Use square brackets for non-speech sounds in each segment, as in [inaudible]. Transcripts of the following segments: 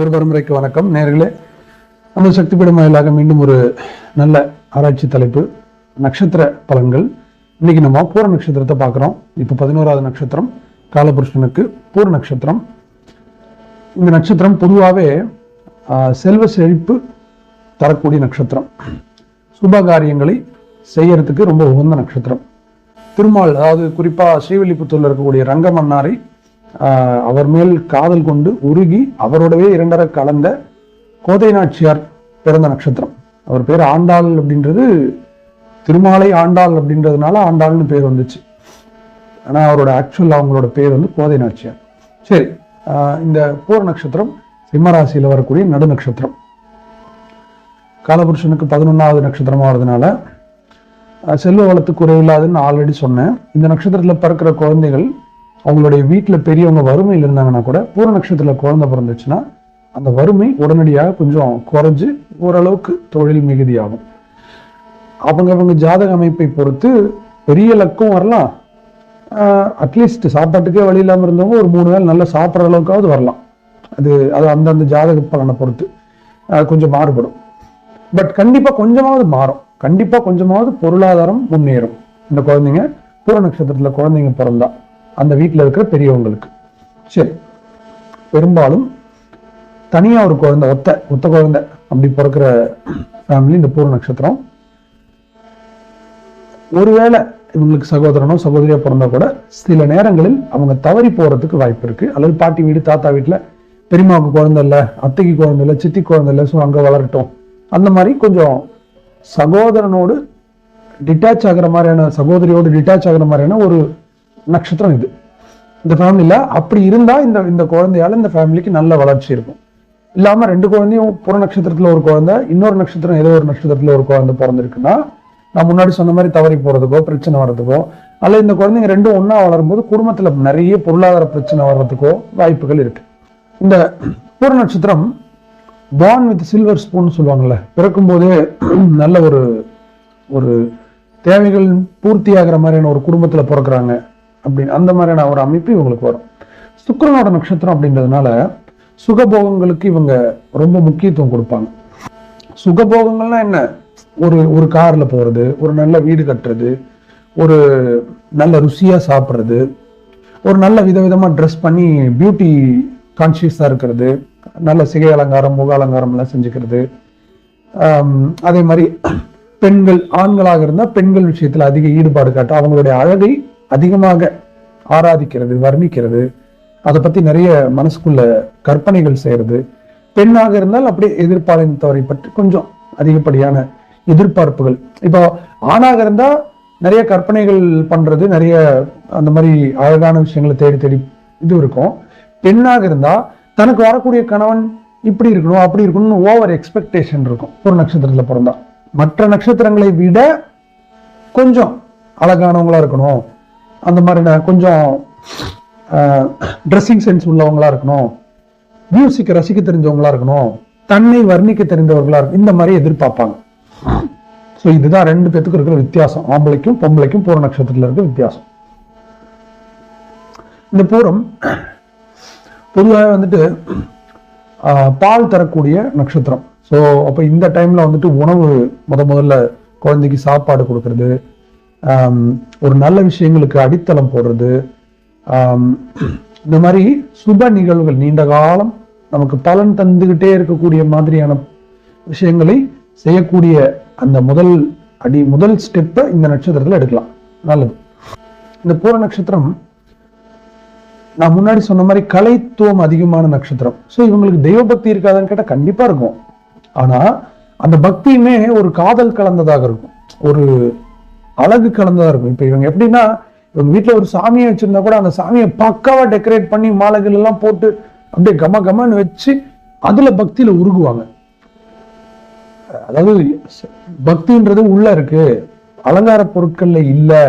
ஒரு பரம்பரைக்கு வணக்கம். நேர்களே நம்ம சக்தி பீடம் வாயிலாக மீண்டும் ஒரு நல்ல ஆராய்ச்சி தலைப்பு நட்சத்திர பலன்கள். இன்னைக்கு நம்ம பூர நட்சத்திரத்தை பார்க்குறோம். இப்போ பதினோராவது நட்சத்திரம் காலபுருஷனுக்கு பூர நட்சத்திரம். இந்த நட்சத்திரம் பொதுவாகவே செல்வ செழிப்பு தரக்கூடிய நட்சத்திரம். சுப காரியங்களை செய்யறதுக்கு ரொம்ப உகந்த நட்சத்திரம். திருமால் அதாவது குறிப்பாக ஸ்ரீவில்லிபுத்தூர்ல இருக்கக்கூடிய ரங்கமன்னாரை அவர் மேல் காதல் கொண்டு உருகி அவரோடவே இரண்டரை கலந்த கோதை நாச்சியார் பிறந்த நட்சத்திரம். அவர் பேர் ஆண்டாள் அப்படின்றது திருமாலை ஆண்டாள் அப்படின்றதுனால ஆண்டாள்னு பேர் வந்துச்சு. ஆனால் அவரோட ஆக்சுவல் அவங்களோட பேர் வந்து கோதை நாச்சியார். சரி இந்த பூர நட்சத்திரம் சிம்மராசியில் வரக்கூடிய நடு நட்சத்திரம். காலபுருஷனுக்கு பதினொன்றாவது நட்சத்திரமாக வரதுனால செல்வ வளத்து குறைவில்லாதுன்னு ஆல்ரெடி சொன்னேன். இந்த நட்சத்திரத்தில் பிறக்கிற குழந்தைகள் அவங்களுடைய வீட்டில் பெரியவங்க வறுமையில் இருந்தாங்கன்னா கூட பூர நட்சத்திரத்தில் குழந்தை பிறந்துச்சுன்னா அந்த வறுமை உடனடியாக கொஞ்சம் குறைஞ்சு ஓரளவுக்கு தொழில் மிகுதியாகும். அவங்க அவங்க ஜாதக அமைப்பை பொறுத்து பெரிய லக்கம் வரலாம். அட்லீஸ்ட் சாப்பாட்டுக்கே வழி இல்லாமல் இருந்தவங்க ஒரு மூணு வேளை நல்லா சாப்பிட்ற அளவுக்காவது வரலாம். அது அது அந்தந்த ஜாதக பலனை பொறுத்து கொஞ்சம் மாறுபடும். பட் கண்டிப்பாக கொஞ்சமாவது மாறும். கண்டிப்பாக கொஞ்சமாவது பொருளாதாரம் முன்னேறும். இந்த குழந்தைங்க பூர நட்சத்திரத்தில் குழந்தைங்க பிறந்தா. அந்த வீட்டில் இருக்கிற பெரியவங்களுக்கு. சரி. பெரும்பாலும் தனியா ஒரு குழந்தை ஒத்த ஒத்த குழந்தை அப்படி பிறக்கிற ஃபேமிலி இந்த பூர்ண நட்சத்திரம். ஒருவேளை இவங்களுக்கு சகோதரனோ சகோதரியா பிறந்தா கூட சில நேரங்களில் அவங்க தவறி போறதுக்கு வாய்ப்பு இருக்கு. அல்லது பாட்டி வீடு தாத்தா வீட்டுல பெரியமாவுக்கு குழந்தை இல்லை அத்தைக்கு குழந்தை இல்லை சித்தி குழந்தை இல்லை ஸோ அங்க வளரட்டும். அந்த மாதிரி கொஞ்சம் சகோதரனோடு டிட்டாச் ஆகிற மாதிரியான சகோதரியோடு டிட்டாச் ஆகிற மாதிரியான ஒரு நட்சத்திரம் இது. இந்த ஃபேமிலியில் அப்படி இருந்தால் இந்த இந்த குழந்தையால் இந்த ஃபேமிலிக்கு நல்ல வளர்ச்சி இருக்கும். இல்லாமல் ரெண்டு குழந்தையும் புற நட்சத்திரத்தில் ஒரு குழந்தை இன்னொரு நட்சத்திரம் ஏதோ ஒரு நட்சத்திரத்தில் ஒரு குழந்தை பிறந்திருக்குன்னா நான் முன்னாடி சொன்ன மாதிரி தவறி போகிறதுக்கோ பிரச்சனை வர்றதுக்கோ அல்ல இந்த குழந்தைங்க ரெண்டும் ஒன்றா வளரும்போது குடும்பத்தில் நிறைய பொருளாதார பிரச்சனை வர்றதுக்கோ வாய்ப்புகள் இருக்கு. இந்த பூர நட்சத்திரம் பார்ன் வித் சில்வர் ஸ்பூன் சொல்லுவாங்கள்ல பிறக்கும்போதே நல்ல ஒரு ஒரு தேவைகள் பூர்த்தி ஆகிற மாதிரியான ஒரு குடும்பத்தில் பிறக்குறாங்க. அப்படின்னு அந்த மாதிரியான ஒரு அமைப்பு இவங்களுக்கு வரும். சுக்கரனோட நட்சத்திரம் அப்படின்றதுனால சுகபோகங்களுக்கு இவங்க ரொம்ப முக்கியத்துவம் கொடுப்பாங்க. சுகபோகங்கள்னா என்ன? ஒரு ஒரு காரில் போறது ஒரு நல்ல வீடு கட்டுறது ஒரு நல்ல ருசியா சாப்பிட்றது ஒரு நல்ல விதவிதமா ட்ரெஸ் பண்ணி பியூட்டி கான்ஷியஸாக இருக்கிறது நல்ல சிகை அலங்காரம் முக அலங்காரம் எல்லாம் செஞ்சுக்கிறது. அதே மாதிரி பெண்கள் ஆண்களாக இருந்தால் பெண்கள் விஷயத்தில் அதிக ஈடுபாடு காட்ட அவங்களுடைய அழகை அதிகமாக ஆராதிக்கிறது வர்ணிக்கிறது. அதை பற்றி நிறைய மனசுக்குள்ள கற்பனைகள் செய்கிறது. பெண்ணாக இருந்தால் அப்படியே எதிர்பாலினத்தவரை பற்றி கொஞ்சம் அதிகப்படியான எதிர்பார்ப்புகள். இப்போ ஆணாக இருந்தால் நிறைய கற்பனைகள் பண்ணுறது நிறைய அந்த மாதிரி அழகான விஷயங்களை தேடி தேடி இது இருக்கும். பெண்ணாக இருந்தால் தனக்கு வரக்கூடிய கணவன் இப்படி இருக்கணும் அப்படி இருக்கணும்னு ஓவர் எக்ஸ்பெக்டேஷன் இருக்கும். ஒரு நட்சத்திரத்தில் பிறந்தா. மற்ற நட்சத்திரங்களை விட கொஞ்சம் அழகானவங்களா இருக்கணும். அந்த மாதிரி கொஞ்சம் ட்ரெஸ்ஸிங் சென்ஸ் உள்ளவங்களா இருக்கணும். மியூசிக்கை ரசிக்க தெரிஞ்சவங்களா இருக்கணும். தன்னை வர்ணிக்க தெரிந்தவர்களா இருக்கும் இந்த மாதிரி எதிர்பார்ப்பாங்க. ஸோ இதுதான் ரெண்டு பேத்துக்கும் இருக்கிற வித்தியாசம். ஆம்பளைக்கும் பொம்பளைக்கும் பூர நட்சத்திரத்தில் இருக்கிற வித்தியாசம். இந்த பூரம் பொதுவாக வந்துட்டு பால் தரக்கூடிய நட்சத்திரம். ஸோ அப்போ இந்த டைமில் வந்துட்டு உணவு முத முதல்ல குழந்தைக்கு சாப்பாடு கொடுக்கறது ஒரு நல்ல விஷயங்களுக்கு அடித்தளம் போடுறது இந்த மாதிரி சுப நிகழ்வுகள் நீண்ட காலம் நமக்கு பலன் தந்துக்கிட்டே இருக்கக்கூடிய மாதிரியான விஷயங்களை செய்யக்கூடிய அந்த முதல் அடி முதல் ஸ்டெப்பை இந்த நட்சத்திரத்தில் எடுக்கலாம். நல்லது. இந்த பூர நட்சத்திரம் நான் முன்னாடி சொன்ன மாதிரி கலைத்துவம் அதிகமான நட்சத்திரம். ஸோ இவங்களுக்கு தெய்வ பக்தி இருக்காதான்னு கேட்டால் கண்டிப்பாக இருக்கும். ஆனால் அந்த பக்தியுமே ஒரு காதல் கலந்ததாக இருக்கும். ஒரு அழகு கலந்ததாக இருக்கும். இப்போ இவங்க எப்படின்னா இவங்க வீட்டில் ஒரு சாமியை வச்சிருந்தா கூட அந்த சாமியை பக்காவாக டெக்கரேட் பண்ணி மாலைகள் எல்லாம் போட்டு அப்படியே கம கமன்னு வச்சு அதில் பக்தியில உருகுவாங்க. அதாவது பக்தின்றது உள்ள இருக்கு அலங்கார பொருட்கள்ல இல்லை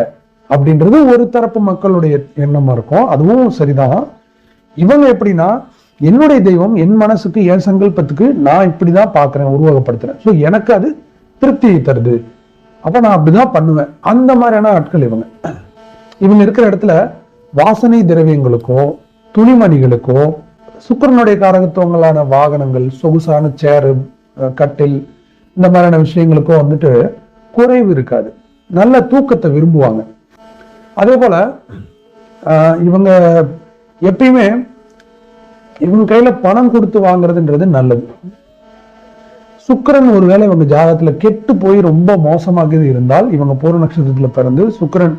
அப்படின்றது ஒரு தரப்பு மக்களுடைய எண்ணமா இருக்கும். அதுவும் சரிதான். இவங்க எப்படின்னா என்னுடைய தெய்வம் என் மனசுக்கு என் சங்கல்பத்துக்கு நான் இப்படிதான் பார்க்குறேன் உருவகப்படுத்துறேன். ஸோ எனக்கு அது திருப்தியை தருது. அப்போ நான் அப்படிதான் பண்ணுவேன். அந்த மாதிரியான ஆட்கள் இவங்க. இவங்க இருக்கிற இடத்துல வாசனை திரவியங்களுக்கோ துணிமணிகளுக்கோ சுக்கிரனுடைய காரகத்துவங்களான வாகனங்கள் சொகுசான சேரு கட்டில் இந்த மாதிரியான விஷயங்களுக்கும் வந்துட்டு குறைவு இருக்காது. நல்ல தூக்கத்தை விரும்புவாங்க. அதே போல ஆஹ், இவங்க எப்பயுமே இவங்க கையில பணம் கொடுத்து வாங்குறதுன்றது நல்லது. சுக்கிரன் ஒருவேளை இவங்க ஜாதகத்துல கெட்டு போய் ரொம்ப மோசமாக இருந்தால் இவங்க பூர்வ நட்சத்திரத்துல பிறந்து சுக்கிரன்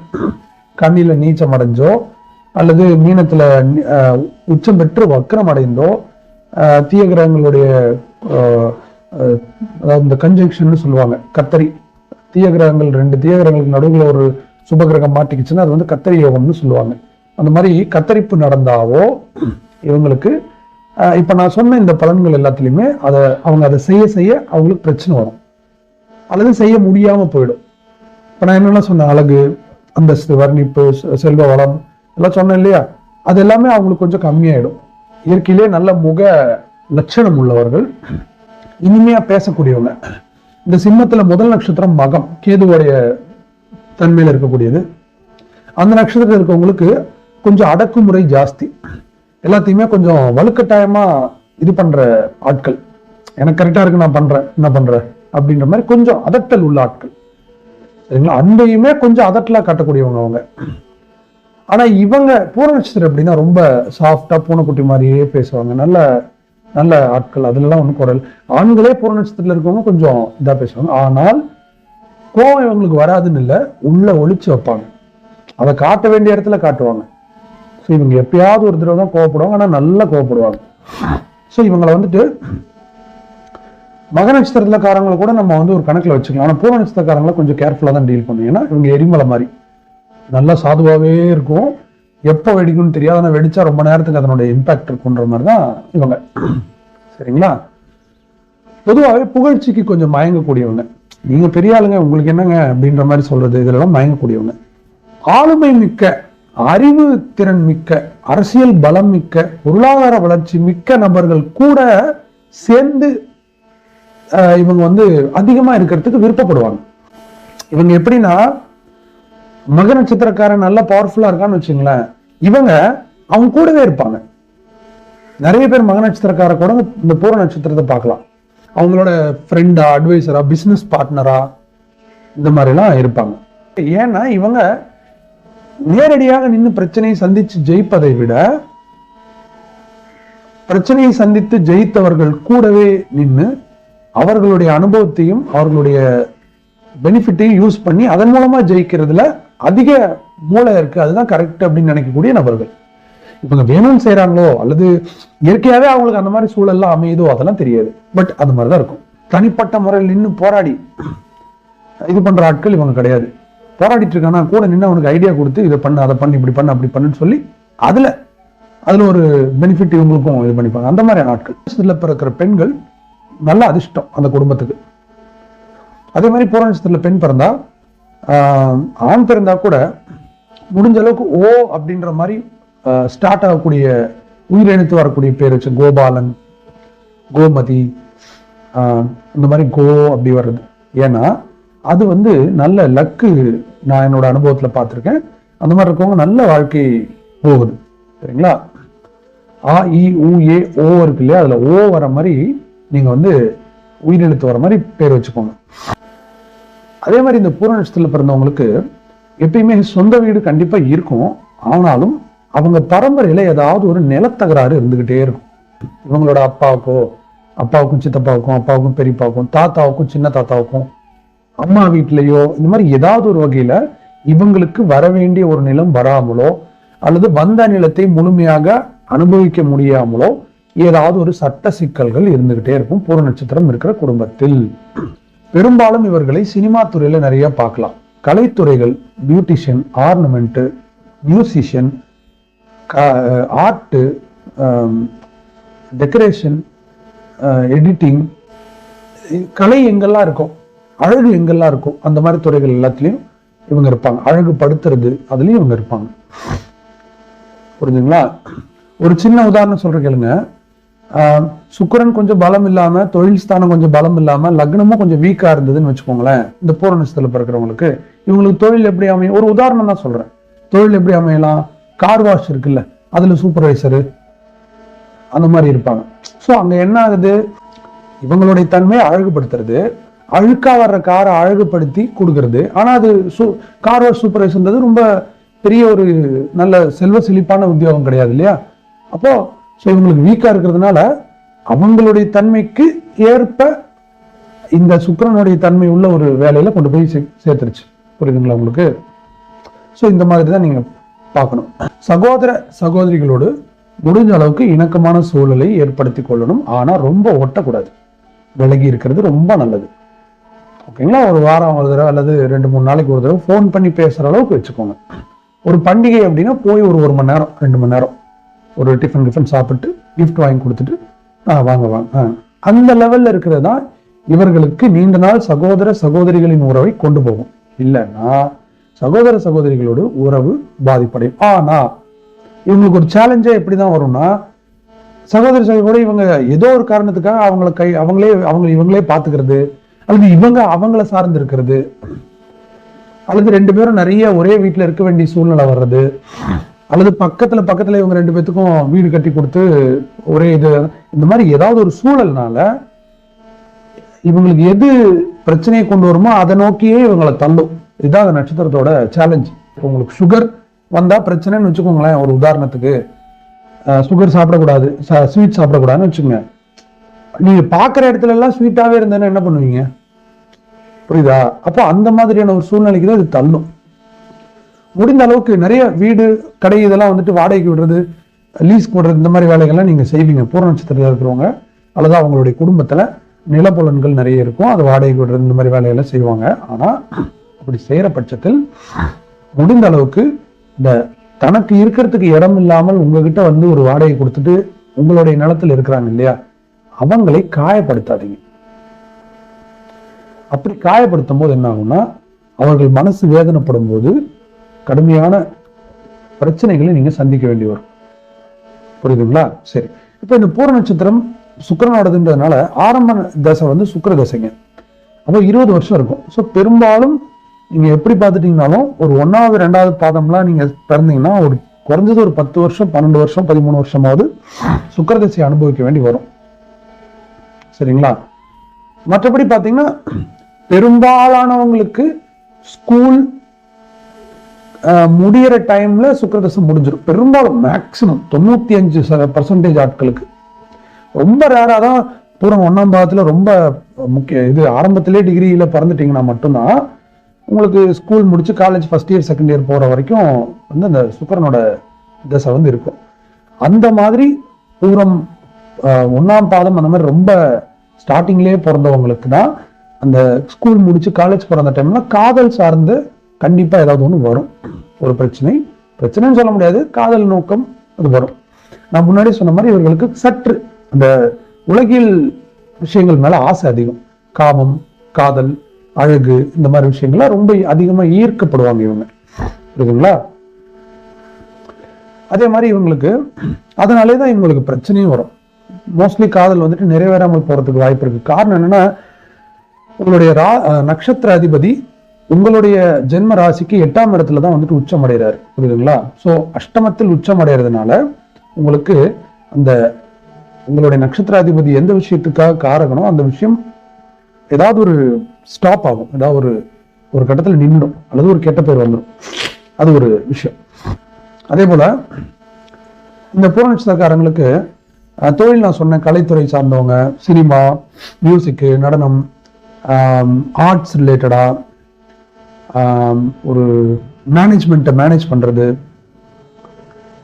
கண்ணியில் நீச்சம் அடைஞ்சோ அல்லது மீனத்துல உச்சம் பெற்று வக்கரம் அடைந்தோ தீய கிரகங்களுடைய அதாவது இந்த கன்ஜங்ஷன் சொல்லுவாங்க கத்தரி. தீய கிரகங்கள் ரெண்டு தீய கிரகங்களுக்கு நடுவில் ஒரு சுபகிரகம் மாட்டிக்கிச்சுன்னா அது வந்து கத்தரி யோகம்னு சொல்லுவாங்க. அந்த மாதிரி கத்தரிப்பு நடந்தாவோ இவங்களுக்கு இப்போ நான் சொன்ன இந்த பலன்கள் எல்லாத்துலேயுமே அதை அவங்க அதை செய்ய செய்ய அவங்களுக்கு பிரச்சனை வரும். அல்லது செய்ய முடியாமல் போயிடும். இப்போ நான் என்னென்ன சொன்னேன்? அழகு அந்தஸ்து வர்ணிப்பு செ- செல்வ வளம் எல்லாம் சொன்னேன் இல்லையா? அது எல்லாமே அவங்களுக்கு கொஞ்சம் கம்மியாயிடும். இயற்கையிலே நல்ல முக லட்சணம் உள்ளவர்கள் இனிமையா பேசக்கூடியவங்க. இந்த சிம்மத்தில் முதல் நட்சத்திரம் மகம் கேதுவோடைய தன்மையில இருக்கக்கூடியது. அந்த நட்சத்திரத்தில் இருக்கவங்களுக்கு கொஞ்சம் அடக்குமுறை ஜாஸ்தி. எல்லாத்தையுமே கொஞ்சம் வலுக்கட்டாயமா இது பண்ற ஆட்கள். எனக்கு கரெக்டா இருக்கு நான் பண்றேன் என்ன பண்றேன் அப்படின்ற மாதிரி கொஞ்சம் அதட்டல் உள்ள ஆட்கள். சரிங்களா? அன்பையுமே கொஞ்சம் அதட்டலா காட்டக்கூடியவங்க அவங்க. ஆனா இவங்க பூர அப்படின்னா ரொம்ப சாஃப்டா பூனைக்குட்டி மாதிரியே பேசுவாங்க. நல்ல நல்ல ஆட்கள். அதுலலாம் ஒன்றும் குரல். ஆண்களே பூர இருக்கவங்க கொஞ்சம் இதா பேசுவாங்க. ஆனால் கோவம் இவங்களுக்கு வராதுன்னு இல்லை உள்ள ஒழிச்சு வைப்பாங்க. அதை காட்ட வேண்டிய இடத்துல காட்டுவாங்க. ஸோ இவங்க எப்பயாவது ஒரு தடவை தான் கோவப்படுவாங்க ஆனால் நல்லா கோவப்படுவாங்க. ஸோ இவங்களை வந்துட்டு மக நட்சத்திரத்துலக்காரங்களை கூட நம்ம வந்து ஒரு கணக்கில் வச்சுக்கலாம். ஆனால் பூர நட்சத்திரக்காரங்களை கொஞ்சம் கேர்ஃபுல்லாக தான் டீல் பண்ணும் ஏன்னா இவங்க எரிமலை மாதிரி. நல்லா சாதுவாகவே இருக்கும். எப்போ வெடிக்கும்னு தெரியாது. ஆனால் வெடிச்சா ரொம்ப நேரத்துக்கு அதனுடைய இம்பாக்ட் இருக்குன்ற மாதிரி தான் இவங்க. சரிங்களா? பொதுவாகவே புகழ்ச்சிக்கு கொஞ்சம் மயங்கக்கூடியவங்க. நீங்கள் பெரிய ஆளுங்க உங்களுக்கு என்னங்க அப்படின்ற மாதிரி சொல்கிறது இதெல்லாம் மயங்கக்கூடியவங்க. ஆளுமை மிக்க அறிவு திறன் மிக்க அரசியல் பலம் மிக்க பொருளாதார வளர்ச்சி மிக்க நபர்கள் கூட சேர்ந்து இவங்க வந்து அதிகமா இருக்கிறதுக்கு விருப்பப்படுவாங்க. இவங்க எப்படின்னா மக நட்சத்திரக்காரன் நல்லா பவர்ஃபுல்லா இருக்கான்னு வச்சுங்களேன். இவங்க அவங்க கூடவே இருப்பாங்க. நிறைய பேர் மக நட்சத்திரக்கார கூட இந்த பூர நட்சத்திரத்தை பார்க்கலாம். அவங்களோட ஃப்ரெண்டா அட்வைசரா பிசினஸ் பார்ட்னரா இந்த மாதிரிலாம் இருப்பாங்க. ஏன்னா இவங்க நேரடியாக நின்று பிரச்சனையை சந்திச்சு ஜெயிப்பதை விட பிரச்சனையை சந்தித்து ஜெயித்தவர்கள் கூடவே நின்று அவர்களுடைய அனுபவத்தையும் அவர்களுடைய பெனிஃபிட்டையும் யூஸ் பண்ணி அதன் மூலமா ஜெயிக்கிறதுல அதிக மூளை இருக்கு. அதுதான் கரெக்ட் அப்படின்னு நினைக்கக்கூடிய நபர்கள். இவங்க வேணும்னு செய்யறாங்களோ அல்லது இயற்கையாவே அவங்களுக்கு அந்த மாதிரி சூழல்லாம் அமையுதோ அதெல்லாம் தெரியாது. பட் அது மாதிரி தான் இருக்கும். தனிப்பட்ட முறையில் நின்று போராடி இது பண்ற ஆட்கள் இவங்க கிடையாது. போராடிட்டு இருக்கானா கூட நின்று அவனுக்கு ஐடியா கொடுத்து இதை பண்ணு அதை பண்ணு இப்படி பண்ணு அப்படி பண்ணுன்னு சொல்லி அதில் அதில் ஒரு பெனிஃபிட் இவங்களுக்கும் இது பண்ணிப்பாங்க. அந்த மாதிரி ஆட்கள். பிறக்கிற பெண்கள் நல்ல அதிர்ஷ்டம் அந்த குடும்பத்துக்கு. அதே மாதிரி பூர பெண் பிறந்தா ஆண் பிறந்தா கூட முடிஞ்ச அளவுக்கு ஓ அப்படின்ற மாதிரி ஸ்டார்ட் ஆகக்கூடிய உயிரிழந்து வரக்கூடிய பேர் வச்சு கோபாலன் கோமதி இந்த மாதிரி கோ அப்படி வர்றது. ஏன்னா அது வந்து நல்ல லக்கு நான் என்னோட அனுபவத்துல பார்த்திருக்கேன். அந்த மாதிரி இருக்கவங்க நல்ல வாழ்க்கை போகுது. சரிங்களா? ஆ இ உ ஏ ஓ இருக்கு இல்லையா? அதுல ஓ வர மாதிரி நீங்க வந்து உயிரெழுத்து வர மாதிரி பேர் வச்சுக்கோங்க. அதே மாதிரி இந்த பூர நட்சத்திரத்தில் பிறந்தவங்களுக்கு எப்பயுமே சொந்த வீடு கண்டிப்பாக இருக்கும். ஆனாலும் அவங்க பரம்பரையில ஏதாவது ஒரு நிலத்தகராறு இருந்துக்கிட்டே இருக்கும். இவங்களோட அப்பாவுக்கோ அப்பாவுக்கும் சித்தப்பாவுக்கும் அப்பாவுக்கும் பெரியப்பாவுக்கும் தாத்தாவுக்கும் சின்ன தாத்தாவுக்கும் அம்மா வீட்லேயோ இந்த மாதிரி ஏதாவது ஒரு வகையில இவங்களுக்கு வர வேண்டிய ஒரு நிலம் வராமலோ அல்லது வந்த நிலத்தை முழுமையாக அனுபவிக்க முடியாமலோ ஏதாவது ஒரு சட்ட சிக்கல்கள் இருந்துகிட்டே இருக்கும். பூர நட்சத்திரம் இருக்கிற குடும்பத்தில். பெரும்பாலும் இவர்களை சினிமா துறையில நிறைய பார்க்கலாம். கலைத்துறைகள் beautician ornament musician art decoration editing கலை எங்கெல்லாம் இருக்கும் அழகு எங்கெல்லாம் இருக்கும் அந்த மாதிரி துறைகள் எல்லாத்துலயும் இவங்க இருப்பாங்க. அழகு படுத்துறது அதுலயும் இவங்க இருப்பாங்க. புரிஞ்சுங்களா? ஒரு சின்ன உதாரணம் சொல்ற கேளுங்க. ஆஹ் சுக்கிரன் கொஞ்சம் பலம் இல்லாம தொழில் ஸ்தானம் கொஞ்சம் பலம் இல்லாம லக்னமும் கொஞ்சம் வீக்கா இருந்ததுன்னு வச்சுக்கோங்களேன் இந்த பூரணத்துல பிறக்கிறவங்களுக்கு. இவங்களுக்கு தொழில் எப்படி அமையும்? ஒரு உதாரணம் தான் சொல்றேன். தொழில் எப்படி அமையலாம்? கார் வாஷ் இருக்குல்ல அதுல சூப்பர்வைசரு அந்த மாதிரி இருப்பாங்க. ஸோ அங்க என்ன ஆகுது? இவங்களுடைய தன்மையை அழகுபடுத்துறது. அழுக்கா வர்ற காரை அழகுபடுத்தி கொடுக்கறது. ஆனா அது சு கார் வாஷ் சூப்பர்வைசர்ன்றது ரொம்ப பெரிய ஒரு நல்ல செல்வ செழிப்பான உத்தியோகம் கிடையாது இல்லையா? அப்போ ஸோ இவங்களுக்கு வீக்கா இருக்கிறதுனால அவங்களுடைய தன்மைக்கு ஏற்ப இந்த சுக்கரனுடைய தன்மை உள்ள ஒரு வேலையில கொண்டு போய் சே- சேர்த்துருச்சு. புரியுதுங்களா உங்களுக்கு? ஸோ இந்த மாதிரி தான் நீங்க பார்க்கணும். சகோதர சகோதரிகளோடு முடிஞ்ச அளவுக்கு இணக்கமான சூழலை ஏற்படுத்தி கொள்ளணும். ஆனா ரொம்ப ஒட்டக்கூடாது விலகி இருக்கிறது ரொம்ப நல்லது. ஓகேங்களா ஒரு வாரம் ஒரு தடவை அல்லது ரெண்டு மூணு நாளைக்கு ஒரு தடவை ஃபோன் பண்ணி பேசுற அளவுக்கு வச்சுக்கோங்க. ஒரு பண்டிகை அப்படின்னா போய் ஒரு ஒரு மணி நேரம் ரெண்டு மணி நேரம் ஒரு டிஃபன் டிஃபன் சாப்பிட்டு கிஃப்ட் வாங்கி கொடுத்துட்டு ஆ வாங்க வாங்க. அந்த லெவல்ல இருக்கிறது தான் இவர்களுக்கு நீண்ட நாள் சகோதர சகோதரிகளின் உறவை கொண்டு போகும். இல்லைன்னா சகோதர சகோதரிகளோடு உறவு பாதிப்படையும். ஆனா இவங்களுக்கு ஒரு சேலஞ்சே எப்படிதான் வரும்னா சகோதர சகோதரி இவங்க ஏதோ ஒரு காரணத்துக்காக அவங்கள கை அவங்களே அவங்க இவங்களே பாத்துக்கிறது அல்லது இவங்க அவங்கள சார்ந்து இருக்கிறது அல்லது ரெண்டு பேரும் நிறைய ஒரே வீட்டில் இருக்க வேண்டிய சூழ்நிலை வர்றது அல்லது பக்கத்துல பக்கத்துல இவங்க ரெண்டு பேத்துக்கும் வீடு கட்டி கொடுத்து ஒரே இது இந்த மாதிரி ஏதாவது ஒரு சூழல்னால இவங்களுக்கு எது பிரச்சனையை கொண்டு வருமோ அதை நோக்கியே இவங்களை தள்ளும். இதுதான் அந்த நட்சத்திரத்தோட சேலஞ்ச் உங்களுக்கு சுகர் வந்தா பிரச்சனைன்னு வச்சுக்கோங்களேன் ஒரு உதாரணத்துக்கு. சுகர் சாப்பிடக்கூடாது ஸ்வீட் சாப்பிடக்கூடாதுன்னு வச்சுக்கோங்க. நீங்க பாக்குற இடத்துல எல்லாம் ஸ்வீட்டாவே இருந்தேன்னா என்ன பண்ணுவீங்க? புரியுதா? அப்போ அந்த மாதிரியான ஒரு சூழ்நிலைக்கு தான் இது தள்ளும். முடிந்த அளவுக்கு நிறைய வீடு கடை இதெல்லாம் வந்துட்டு வாடகைக்கு விடுறது லீஸ் போடுறது இந்த மாதிரி வேலைகள்லாம் நீங்க செய்வீங்க. பூர்ண நட்சத்திரத்தில் இருக்கிறவங்க அல்லது அவங்களுடைய குடும்பத்துல நிலப்புலன்கள் நிறைய இருக்கும். அது வாடகைக்கு விடுறது இந்த மாதிரி வேலையெல்லாம் செய்வாங்க. ஆனா அப்படி செய்யற பட்சத்தில் முடிந்த அளவுக்கு இந்த தனக்கு இருக்கிறதுக்கு இடம் இல்லாமல் உங்ககிட்ட வந்து ஒரு வாடகை கொடுத்துட்டு உங்களுடைய நிலத்துல இருக்கிறாங்க இல்லையா? அவங்களை காயப்படுத்தாதீங்க. அப்படி காயப்படுத்தும் போது என்ன ஆகும்னா அவர்கள் மனசு வேதனைப்படும் போது கடுமையான பிரச்சனைகளை நீங்க சந்திக்க வேண்டி வரும். புரியுதுங்களா? சரி. இப்போ இந்த பூர நட்சத்திரம் சுக்கரனோடதுன்றதுனால ஆரம்ப தசை வந்து சுக்கர தசைங்க. அப்போ இருபது வருஷம் இருக்கும். ஸோ பெரும்பாலும் நீங்க எப்படி பார்த்துட்டீங்கனாலும் ஒரு ஒன்றாவது ரெண்டாவது பாதம்லாம் நீங்க பிறந்தீங்கன்னா ஒரு குறைஞ்சது ஒரு பத்து வருஷம் பன்னெண்டு வருஷம் பதிமூணு வருஷமாவது சுக்கரதசை அனுபவிக்க வேண்டி வரும். சரிங்களா? மற்றபடி பார்த்தீங்கன்னா பெரும்பாலானவங்களுக்கு ஸ்கூல் முடியிற டைமில் சுக்கரதசம் முடிஞ்சிடும் பெரும்பாலும் மேக்ஸிமம் தொண்ணூற்றி அஞ்சு பர்சன்டேஜ் ஆட்களுக்கு. ரொம்ப ரேராக தான் பூரம் ஒன்றாம் பாதத்தில் ரொம்ப முக்கிய இது ஆரம்பத்திலே டிகிரியில் பிறந்துட்டிங்கன்னா மட்டும்தான் உங்களுக்கு ஸ்கூல் முடித்து college first year second year போகிற வரைக்கும் வந்து அந்த சுக்கரனோட தசை வந்து இருக்கும். அந்த மாதிரி பூரம் ஒன்றாம் பாதம் அந்த மாதிரி ரொம்ப ஸ்டார்டிங்லேயே பிறந்தவங்களுக்கு தான் அந்த ஸ்கூல் முடிச்சு காலேஜ் போற அந்த டைம்ல காதல் சார்ந்து கண்டிப்பா ஏதாவது ஒன்று வரும். ஒரு பிரச்சனை. பிரச்சனைன்னு சொல்ல முடியாது. காதல் நோக்கம் அது வரும். நான் முன்னாடி சொன்ன மாதிரி இவர்களுக்கு சற்று அந்த உலகில் விஷயங்கள் மேல ஆசை அதிகம். காமம் காதல் அழகு இந்த மாதிரி விஷயங்கள்லாம் ரொம்ப அதிகமா ஈர்க்கப்படுவாங்க இவங்க. புரியுதுங்களா? அதே மாதிரி இவங்களுக்கு அதனாலே தான் இவங்களுக்கு பிரச்சனையும் வரும். மோஸ்ட்லி காதல் வந்துட்டு நிறைவேறாமல் போறதுக்கு வாய்ப்பு இருக்கு. காரணம் என்னன்னா உங்களுடைய ரா நட்சத்திர அதிபதி உங்களுடைய ஜென்ம ராசிக்கு எட்டாம் இடத்துல தான் வந்துட்டு உச்சம் அடைகிறாரு. புரியுதுங்களா? ஸோ அஷ்டமத்தில் உச்சம் அடைகிறதுனால உங்களுக்கு அந்த உங்களுடைய நட்சத்திராதிபதி எந்த விஷயத்துக்காக காரகனோ அந்த விஷயம் ஏதாவது ஒரு ஸ்டாப் ஆகும். ஏதாவது ஒரு ஒரு கட்டத்தில் நின்றுடும் அல்லது ஒரு கெட்ட பேர் வந்துடும் அது ஒரு விஷயம். அதே போல் இந்த பூர நட்சத்திரக்காரங்களுக்கு தொழில் நான் சொன்ன கலைத்துறை சார்ந்தவங்க சினிமா மியூசிக்கு நடனம் ஆர்ட்ஸ் ரிலேட்டடாக ஒரு மேனேஜ்மெண்ட்டை மேனேஜ் பண்ணுறது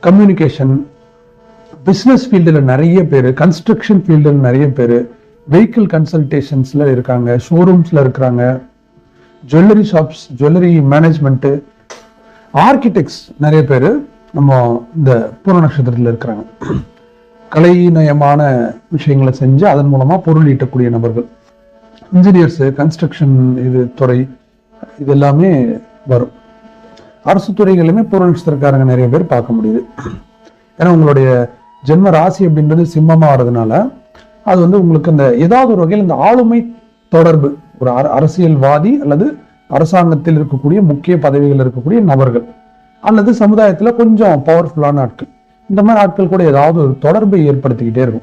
கம்யூனிகேஷன் பிஸ்னஸ் ஃபீல்டில் நிறைய பேர் கன்ஸ்ட்ரக்ஷன் ஃபீல்டில் நிறைய பேர் வெஹிக்கிள் கன்சல்டேஷன்ஸில் இருக்காங்க ஷோரூம்ஸில் இருக்கிறாங்க jewellery shops jewellery management architects நிறைய பேர் நம்ம இந்த பூர நட்சத்திரத்தில் இருக்கிறாங்க. [clears throat] கலைநயமான விஷயங்களை செஞ்சு அதன் மூலமாக பொருள் ஈட்டக்கூடிய நபர்கள். இன்ஜினியர்ஸு கன்ஸ்ட்ரக்ஷன் இது துறை இது எல்லாமே வரும். அரசு துறைகளிலுமே பூர நட்சத்திரக்காரங்க நிறைய பேர் பார்க்க முடியுது. ஏன்னா உங்களுடைய ஜென்ம ராசி அப்படின்றது சிம்மமாக வர்றதுனால அது வந்து உங்களுக்கு அந்த ஏதாவது ஒரு வகையில் இந்த ஆளுமை தொடர்பு ஒரு அர- அரசியல்வாதி அல்லது அரசாங்கத்தில் இருக்கக்கூடிய முக்கிய பதவிகள் இருக்கக்கூடிய நபர்கள் அல்லது சமுதாயத்தில் கொஞ்சம் பவர்ஃபுல்லான ஆட்கள். இந்த மாதிரி ஆட்கள் கூட ஏதாவது ஒரு தொடர்பை ஏற்படுத்திக்கிட்டே இருக்கும்.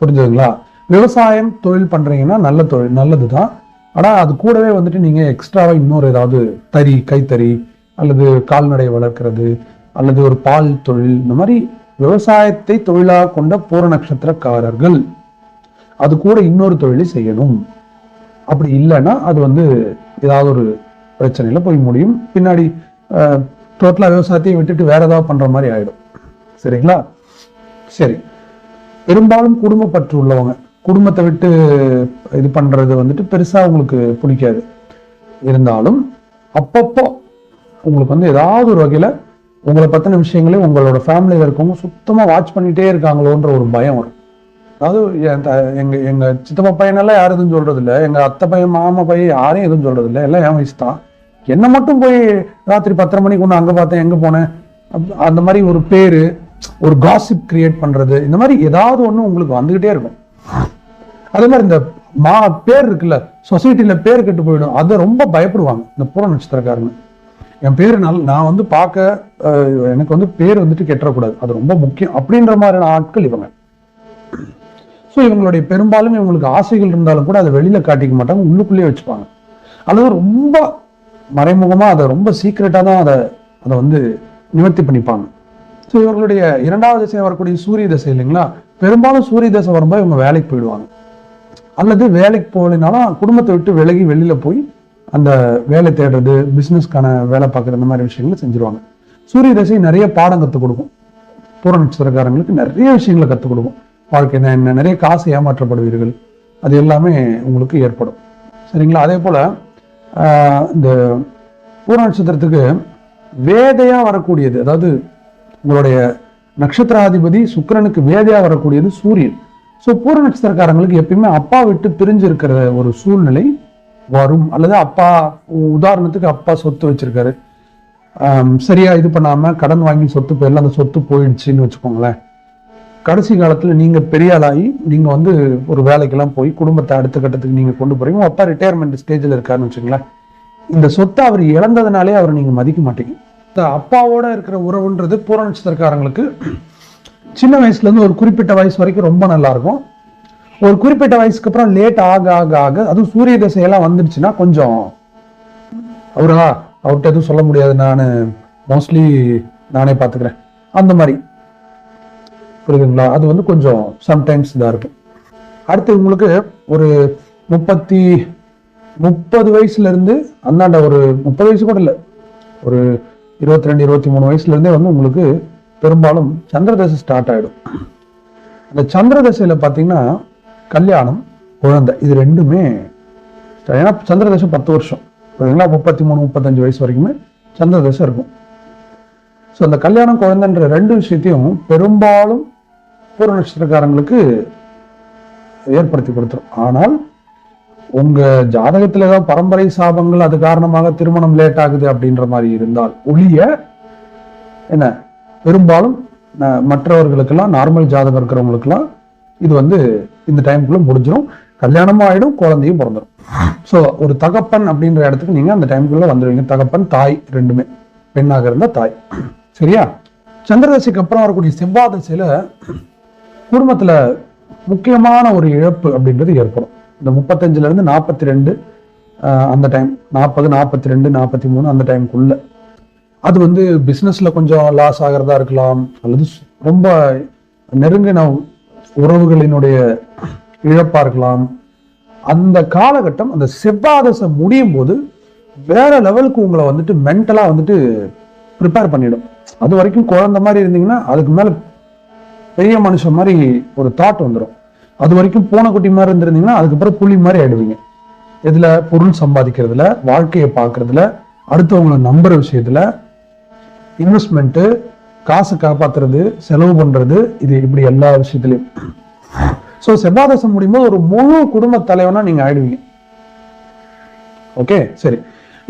புரிஞ்சுதுங்களா? விவசாயம் தொழில் பண்ணுறீங்கன்னா நல்ல தொழில் நல்லது தான் ஆனால் அது கூடவே வந்துட்டு நீங்கள் எக்ஸ்ட்ராவாக இன்னொரு ஏதாவது தறி கைத்தறி அல்லது கால்நடை வளர்க்குறது அல்லது ஒரு பால் தொழில் இந்த மாதிரி விவசாயத்தை தொழிலாக கொண்ட பூர நட்சத்திரக்காரர்கள் அது கூட இன்னொரு தொழிலை செய்யணும். அப்படி இல்லைன்னா அது வந்து ஏதாவது ஒரு பிரச்சனையில் போய் முடியும். பின்னாடி டோட்டலாக விவசாயத்தையும் விட்டுட்டு வேற ஏதாவது பண்ணுற மாதிரி ஆயிடும். சரிங்களா? சரி. பெரும்பாலும் குடும்பப்பற்று உள்ளவங்க குடும்பத்தை விட்டு இது பண்ணுறது வந்துட்டு பெருசாக உங்களுக்கு பிடிக்காது. இருந்தாலும் அப்பப்போ உங்களுக்கு வந்து ஏதாவது ஒரு வகையில் உங்களை பற்றின விஷயங்களே உங்களோட ஃபேமிலியில் இருக்கவங்க சுத்தமாக வாட்ச் பண்ணிகிட்டே இருக்காங்களோன்ற ஒரு பயம் வரும். அதாவது என் த- எங்கள் எங்கள் சித்தப்பா பையனெல்லாம் யாரும் எதுவும் சொல்கிறதில்ல எங்கள் அத்தை பையன் மாமா பையன் யாரையும் எதுவும் சொல்கிறதில்ல எல்லாம் என் வயசு தான். என்னை மட்டும் போய் ராத்திரி பத்தரை மணிக்கு ஒன்று அங்கே பார்த்தேன் எங்கே போனேன்? அந்த மாதிரி ஒரு பேர் ஒரு காசிப் கிரியேட் பண்ணுறது இந்த மாதிரி ஏதாவது ஒன்று உங்களுக்கு வந்துக்கிட்டே இருக்கும். அதே மாதிரி இந்த மா பேர் இருக்குல்ல சொசைட்டியில் பேர் கெட்டு போயிடும். அதை ரொம்ப பயப்படுவாங்க இந்த பூர நட்சத்திரக்காரங்க. என் பேர் நல் நான் வந்து பார்க்க எனக்கு வந்து பேர் வந்துட்டு கெட்டக்கூடாது அது ரொம்ப முக்கியம் அப்படின்ற மாதிரியான ஆட்கள் இவங்க. ஸோ இவங்களுடைய பெரும்பாலும் இவங்களுக்கு ஆசைகள் இருந்தாலும் கூட அதை வெளியில காட்டிக்க மாட்டாங்க உள்ளுக்குள்ளேயே வச்சுப்பாங்க. அல்லது ரொம்ப மறைமுகமா அதை ரொம்ப சீக்கிரட்டா தான் அதை அதை வந்து நிவர்த்தி பண்ணிப்பாங்க. ஸோ இவர்களுடைய இரண்டாவது திசை வரக்கூடிய சூரிய தசை இல்லைங்களா? பெரும்பாலும் சூரிய தசை வரும்போது இவங்க வேலைக்கு போயிடுவாங்க. அல்லது வேலைக்கு போகலைனாலும் குடும்பத்தை விட்டு விலகி வெளியில் போய் அந்த வேலை தேடுறது பிஸ்னஸ்க்கான வேலை பார்க்குறது இந்த மாதிரி விஷயங்களை செஞ்சுருவாங்க. சூரிய தசை நிறைய பாடம் கற்றுக் கொடுக்கும். பூர நட்சத்திரக்காரங்களுக்கு நிறைய விஷயங்களை கற்றுக் கொடுக்கும். வாழ்க்கையில் என்ன நிறைய காசு ஏமாற்றப்படுவீர்கள். அது எல்லாமே உங்களுக்கு ஏற்படும். சரிங்களா? அதே போல் இந்த பூர நட்சத்திரத்துக்கு வேதையாக வரக்கூடியது அதாவது உங்களுடைய நட்சத்திராதிபதி சுக்கிரனுக்கு வேதையா வரக்கூடியது சூரியன். ஸோ பூர நட்சத்திரக்காரங்களுக்கு எப்பயுமே அப்பா விட்டு பிரிஞ்சு இருக்கிற ஒரு சூழ்நிலை வரும். அல்லது அப்பா உதாரணத்துக்கு அப்பா சொத்து வச்சிருக்காரு. சரியாக சரியா இது பண்ணாம கடன் வாங்கி சொத்து போயிடல அந்த சொத்து போயிடுச்சுன்னு வச்சுக்கோங்களேன். கடைசி காலத்துல நீங்க பெரிய ஆளாகி நீங்க வந்து ஒரு வேலைக்கெல்லாம் போய் குடும்பத்தை அடுத்த கட்டத்துக்கு நீங்க கொண்டு போறீங்க. அப்பா ரிட்டையர்மெண்ட் ஸ்டேஜில் இருக்காருன்னு வச்சுங்களேன் இந்த சொத்தை அவர் இழந்ததுனாலே அவர் நீங்க மதிக்க மாட்டீங்க. இந்த அப்பாவோட இருக்கிற உறவுன்றது பூர நட்சத்திரக்காரங்களுக்கு சின்ன வயசுலேருந்து ஒரு குறிப்பிட்ட வயசு வரைக்கும் ரொம்ப நல்லாயிருக்கும் ஒரு குறிப்பிட்ட வயசுக்கு அப்புறம் லேட் ஆக ஆக ஆக அதுவும் சூரிய திசையெல்லாம் வந்துடுச்சுன்னா கொஞ்சம் அவரா அவர்கிட்ட எதுவும் சொல்ல முடியாது. நான் மோஸ்ட்லி நானே பார்த்துக்கிறேன் அந்த மாதிரி. புரியுதுங்களா? அது வந்து கொஞ்சம் சம்டைம்ஸ் இதாக இருக்கும். அடுத்து உங்களுக்கு ஒரு முப்பத்தி முப்பது வயசுலேருந்து அந்தாண்ட ஒரு முப்பது வயசு கூட இல்லை. ஒரு இருபத்தி ரெண்டு இருபத்தி மூணு வயசுலேருந்தே வந்து உங்களுக்கு பெரும்பாலும் சந்திர தசை ஸ்டார்ட் ஆகிடும் அந்த சந்திரதசையில் பார்த்தீங்கன்னா கல்யாணம் குழந்தை இது ரெண்டுமே ஏன்னா சந்திர தசை பத்து வருஷம். பார்த்தீங்களா முப்பத்தி மூணு முப்பத்தஞ்சு வயசு வரைக்குமே சந்திர தசை இருக்கும். ஸோ அந்த கல்யாணம் குழந்தைன்ற ரெண்டு விஷயத்தையும் பெரும்பாலும் பூர்வ நட்சத்திரக்காரங்களுக்கு ஏற்படுத்தி கொடுத்துரும். ஆனால் உங்க ஜாதகத்துல ஏதாவது பரம்பரை சாபங்கள் அது காரணமாக திருமணம் லேட் ஆகுது அப்படின்ற மாதிரி இருந்தால் ஒளிய என்ன பெரும்பாலும் மற்றவர்களுக்கெல்லாம் நார்மல் ஜாதகம் இருக்கிறவங்களுக்கெல்லாம் இது வந்து இந்த டைம்குள்ள முடிஞ்சிடும் கல்யாணமும் ஆயிடும் குழந்தையும் பிறந்துடும் ஸோ ஒரு தகப்பன் அப்படின்ற இடத்துக்கு நீங்க அந்த டைம்குள்ள வந்துடுவீங்க தகப்பன் தாய் ரெண்டுமே. பெண்ணாக இருந்தா தாய். சரியா? சந்திரதசைக்கு அப்புறம் வரக்கூடிய செவ்வாய் தசையில குடும்பத்துல முக்கியமான ஒரு இழப்பு அப்படின்றது ஏற்படும். இந்த முப்பத்தஞ்சுல இருந்து நாற்பத்தி ரெண்டு அந்த டைம் நாற்பது நாற்பத்தி ரெண்டு நாற்பத்தி மூணு அந்த டைமுக்குள்ள அது வந்து பிஸ்னஸில் கொஞ்சம் லாஸ் ஆகிறதா இருக்கலாம் அல்லது ரொம்ப நெருங்கின உறவுகளினுடைய இழப்பா இருக்கலாம். அந்த காலகட்டம் அந்த செவ்வாதசை முடியும் போது வேற லெவலுக்கு உங்களை வந்துட்டு மென்டலா வந்துட்டு ப்ரிப்பேர் பண்ணிடும். அது வரைக்கும் குழந்த மாதிரி இருந்தீங்கன்னா அதுக்கு மேல பெரிய மனுஷன் மாதிரி ஒரு தாட் வந்துடும் அது வரைக்கும் பூனைக்குட்டி மாதிரி இருந்திருந்தீங்கன்னா அதுக்கப்புறம் புலி மாதிரி ஆயிடுவீங்க. இதுல பொருள் சம்பாதிக்கிறதுல வாழ்க்கையை பார்க்கறதுல அடுத்தவங்களை நம்புற விஷயத்துல இன்வெஸ்ட்மெண்ட்டு காசு காப்பாத்துறது செலவு பண்றது இது இப்படி எல்லா விஷயத்துலையும். ஸோ செவ்வாதசம் முடியும்போது ஒரு முழு குடும்ப தலைவனா நீங்க ஆயிடுவீங்க. ஓகே சரி.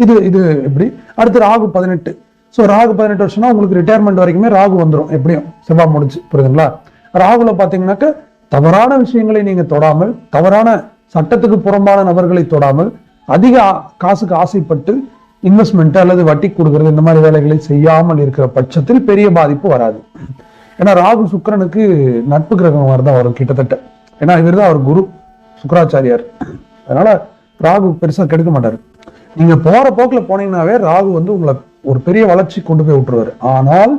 இது இது எப்படி? அடுத்து ராகு பதினெட்டு. ஸோ ராகு பதினெட்டு வருஷம்னா உங்களுக்கு ரிட்டையர்மெண்ட் வரைக்குமே ராகு வந்துடும் எப்படியும்? செவ்வாய் முடிச்சு புரியுதுங்களா? ராகுல பார்த்தீங்கன்னாக்க தவறான விஷயங்களை நீங்க தொடாமல் தவறான சட்டத்துக்கு புறம்பான நபர்களை தொடாமல் அதிக காசுக்கு ஆசைப்பட்டு இன்வெஸ்ட்மெண்ட் அல்லது வட்டி கொடுக்கறது இந்த மாதிரி வேலைகளை செய்யாமல் இருக்கிற பட்சத்தில் பெரிய பாதிப்பு வராது. ஏன்னா ராகு சுக்கிரனுக்கு நட்பு கிரகம் மாதிரி தான் வரும் கிட்டத்தட்ட. ஏன்னா இவர் தான் அவர் குரு சுக்கராச்சாரியார். அதனால ராகு பெருசா கெடுக்க மாட்டாரு. நீங்க போற போக்குல போனீங்கன்னாவே ராகு வந்து உங்களை ஒரு பெரிய வளர்ச்சி கொண்டு போய் விட்டுருவாரு. ஆனால்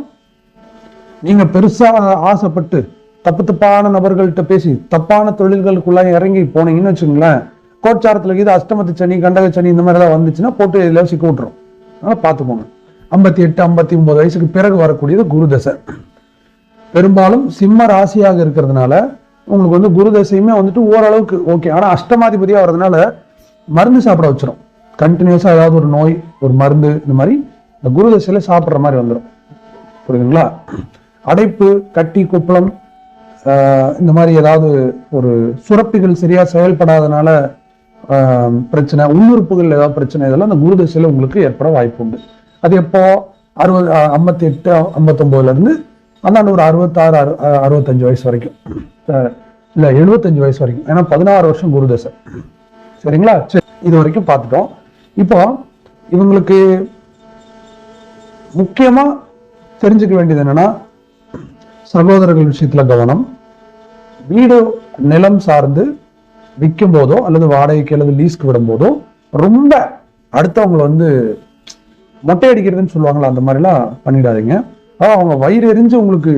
நீங்க பெருசா ஆசைப்பட்டு தப்பு தப்பான நபர்கள்ட்ட பேசி தப்பான தொழில்களுக்குள்ளாக இறங்கி போனீங்கன்னு வச்சுங்களேன் கோச்சாரத்தில் இது அஷ்டமத்து சனி கண்டக சனி இந்த மாதிரி ஏதாவது வந்துச்சுன்னா போட்டு இதில் சிக்க விட்டுரும். அதனால் பார்த்துக்கோங்க ஐம்பத்தி எட்டு ஐம்பத்தி ஒன்பது வயசுக்கு பிறகு வரக்கூடியது குரு தசை. பெரும்பாலும் சிம்ம ராசியாக இருக்கிறதுனால உங்களுக்கு வந்து குரு தசையுமே வந்துட்டு ஓரளவுக்கு ஓகே ஆனால் அஷ்டமாதிபதியாக வர்றதுனால மருந்து சாப்பிட வச்சிடும் கண்டினியூஸாக ஏதாவது ஒரு நோய் ஒரு மருந்து இந்த மாதிரி இந்த குரு சாப்பிட்ற மாதிரி வந்துடும் புரியுதுங்களா? அடைப்பு கட்டி குப்பளம் இந்த மாதிரி ஏதாவது ஒரு சுரப்பிகள் சரியா செயல்படாதனால ஆஹ் பிரச்சனை உள்ளுறுப்புகள் ஏதாவது பிரச்சனை இதெல்லாம் அந்த குரு தசையில உங்களுக்கு ஏற்பட வாய்ப்பு உண்டு. அது எப்போ? அறுபது ஐம்பத்தி எட்டு ஐம்பத்தொன்பதுல இருந்து அந்தாண்டு ஒரு அறுபத்தாறு அறு அஹ் அறுபத்தஞ்சு வயசு வரைக்கும். இல்ல எழுபத்தஞ்சு வயசு வரைக்கும். ஏன்னா பதினாறு வருஷம் குரு தசை. சரிங்களா? சரி இது வரைக்கும் பார்த்துட்டோம். இப்போ இவங்களுக்கு முக்கியமா தெரிஞ்சுக்க வேண்டியது என்னன்னா சகோதரர்கள் விஷயத்துல கவனம். வீடு நிலம் சார்ந்து விற்கும் போதோ அல்லது வாடகைக்கு அல்லது லீஸ்க்கு விடும் போதோ ரொம்ப அடுத்தவங்களை வந்து மொட்டை அடிக்கிறதுன்னு சொல்லுவாங்களா அந்த மாதிரிலாம் பண்ணிடாதீங்க. அதாவது அவங்க வயிறு எரிஞ்சு உங்களுக்கு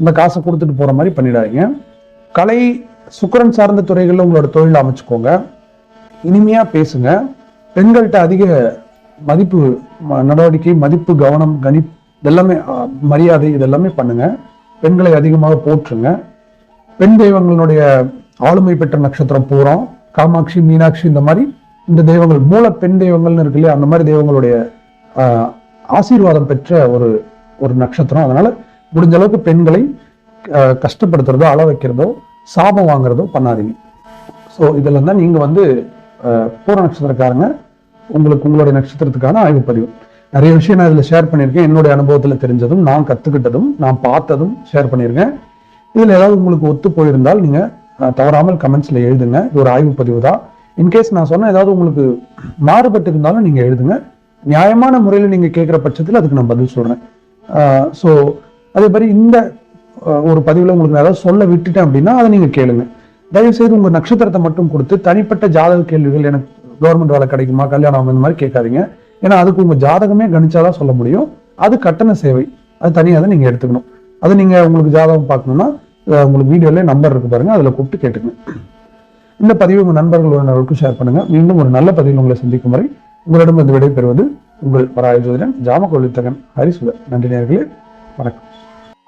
இந்த காசை கொடுத்துட்டு போகிற மாதிரி பண்ணிடாதீங்க. கலை சுக்கரன் சார்ந்த துறைகளில் உங்களோட தொழில் அமைச்சுக்கோங்க. இனிமையாக பேசுங்க. பெண்கள்கிட்ட அதிக மதிப்பு நடவடிக்கை மதிப்பு கவனம் கணி இதெல்லாமே மரியாதை இதெல்லாமே பண்ணுங்கள் பெண்களை அதிகமாக போற்றுங்க. பெண் தெய்வங்களுடைய ஆளுமை பெற்ற நட்சத்திரம் பூரம் காமாட்சி மீனாட்சி இந்த மாதிரி இந்த தெய்வங்கள் மூல பெண் தெய்வங்கள்னு இருக்கு இல்லையா அந்த மாதிரி தெய்வங்களுடைய ஆஹ், ஆசீர்வாதம் பெற்ற ஒரு ஒரு நட்சத்திரம். அதனால முடிஞ்ச அளவுக்கு பெண்களை கஷ்டப்படுத்துறதோ அள வைக்கிறதோ சாபம் வாங்குறதோ பண்ணாதீங்க. ஸோ இதில் தான் நீங்க வந்து ஆஹ், பூர நட்சத்திரக்காரங்க. உங்களுக்கு உங்களுடைய நட்சத்திரத்துக்கான ஆய்வு பதிவு நிறைய விஷயம் நான் இதில் ஷேர் பண்ணியிருக்கேன். என்னுடைய அனுபவத்தில் தெரிஞ்சதும் நான் கற்றுக்கிட்டதும் நான் பார்த்ததும் ஷேர் பண்ணியிருக்கேன். இதில் ஏதாவது உங்களுக்கு ஒத்து போயிருந்தால் நீங்கள் தவறாமல் கமெண்ட்ஸில் எழுதுங்க. இது ஒரு ஆய்வு பதிவு தான். இன்கேஸ் நான் சொன்ன ஏதாவது உங்களுக்கு மாறுபட்டு இருந்தாலும் நீங்கள் எழுதுங்க. நியாயமான முறையில் நீங்கள் கேட்குற பட்சத்தில் அதுக்கு நான் பதில் சொல்கிறேன் ஸோ அதே மாதிரி இந்த ஒரு பதிவில் உங்களுக்கு நான் ஏதாவது சொல்ல விட்டுட்டேன் அப்படின்னா அதை நீங்கள் கேளுங்க. தயவுசெய்து உங்கள் நட்சத்திரத்தை மட்டும் கொடுத்து தனிப்பட்ட ஜாதக கேள்விகள் எனக்கு கவர்மெண்ட் வேலை கிடைக்குமா கல்யாணம் ஆகும் இந்த மாதிரி கேட்காதீங்க. ஏன்னா அதுக்கு உங்கள் ஜாதகமே கணிச்சாதான் சொல்ல முடியும். அது கட்டண சேவை. அது தனியாக தான் நீங்கள் எடுத்துக்கணும். அது நீங்கள் உங்களுக்கு ஜாதகம் பார்க்கணும்னா உங்களுக்கு வீடியோல நம்பர் இருக்கு பாருங்க. அதில் கூப்பிட்டு கேட்டுக்கணும் இந்த பதிவு உங்கள் நண்பர்கள் உறவினர்களுக்கும் ஷேர் பண்ணுங்க. மீண்டும் ஒரு நல்ல பதிவில் உங்களை சந்திக்கும் வரை உங்களிடம் இந்த விடை பெறுவது உங்கள் வராய ஜோதிடன் ஜாம கொள்ளித்தகன் ஹரிசுதர். நன்றி நேர்களே வணக்கம்.